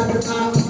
summertime.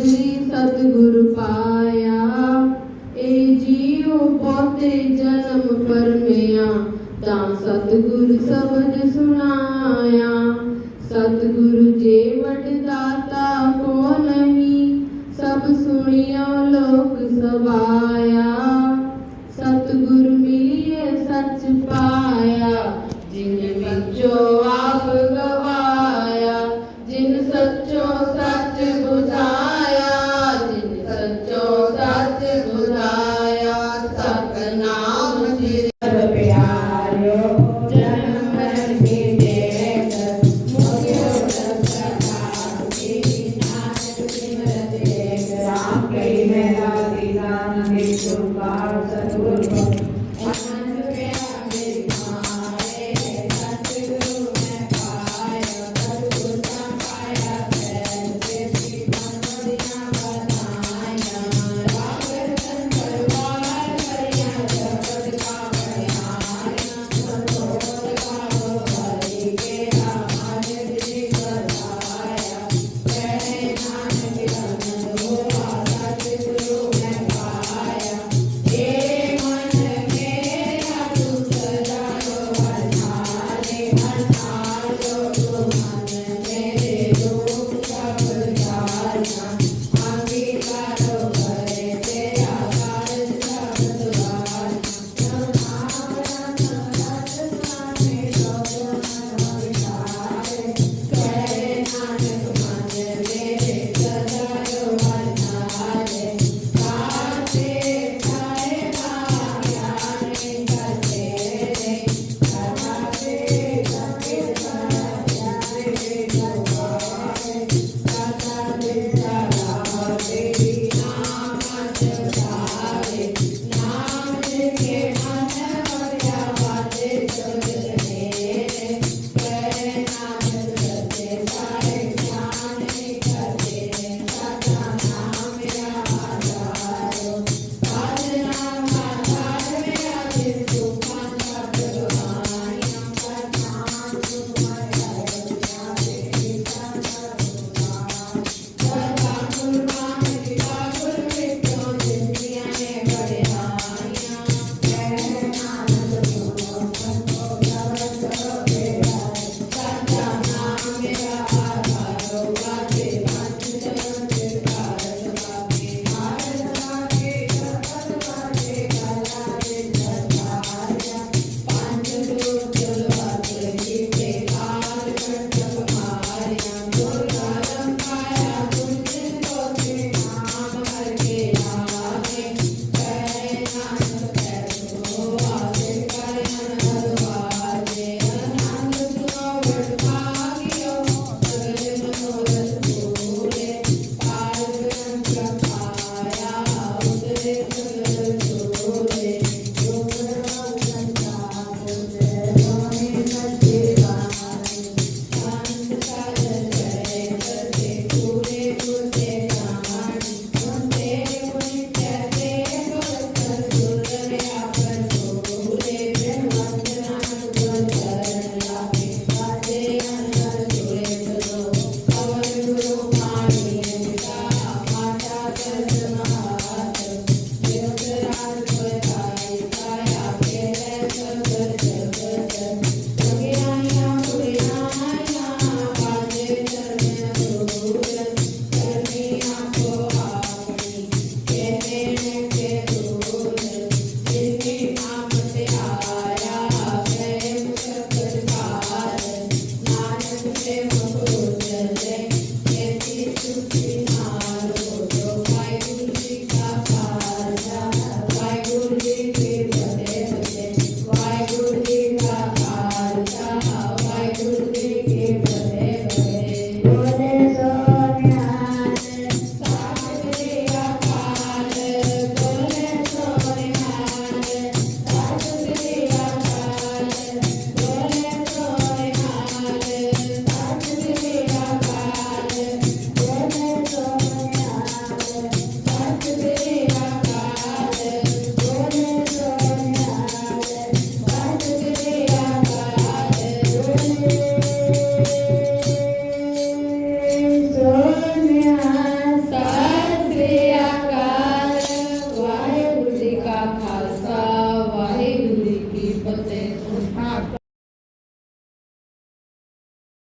ਸਬਜੀ ਸਤਿਗੁਰ ਪਾਇਆ ਏ ਜੀਉ ਪੋਤੇ ਜਨਮ ਪਰਮਿਆ, ਤਾਂ ਸਤਿਗੁਰ ਸਬਦ ਸੁਣਾਇਆ। ਸਤਿਗੁਰ ਜੇ ਵਡ ਦਾਤਾ Amém.